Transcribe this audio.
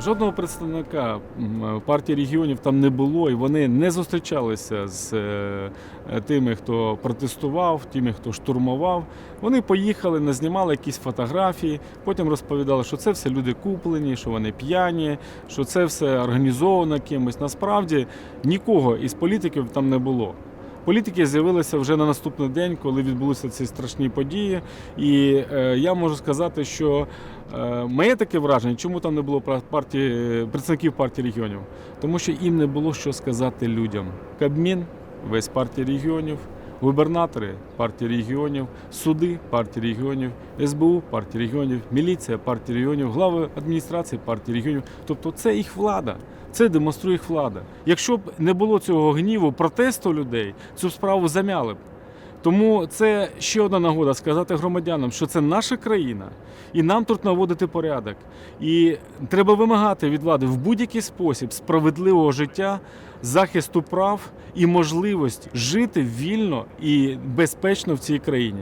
Жодного представника партії регіонів там не було, і вони не зустрічалися з е, тими, хто протестував, тими, хто штурмував. Вони поїхали, назнімали якісь фотографії, потім розповідали, що це все люди куплені, що вони п'яні, що це все організовано кимось. Насправді нікого із політиків там не було. Політики з'явилися вже на наступний день, коли відбулися ці страшні події. І е, я можу сказати, що е, моє таке враження, чому там не було партії, представників партії регіонів, тому що їм не було що сказати людям. Кабмін, весь партії регіонів, губернатори партії регіонів, суди партії регіонів, СБУ партії регіонів, міліція партії регіонів, глави адміністрації партії регіонів. Тобто це їх влада. Це демонструє їх влада. Якщо б не було цього гніву, протесту людей, цю справу замяли б. Тому це ще одна нагода сказати громадянам, що це наша країна, і нам тут наводити порядок. І треба вимагати від влади в будь-який спосіб справедливого життя, захисту прав і можливість жити вільно і безпечно в цій країні.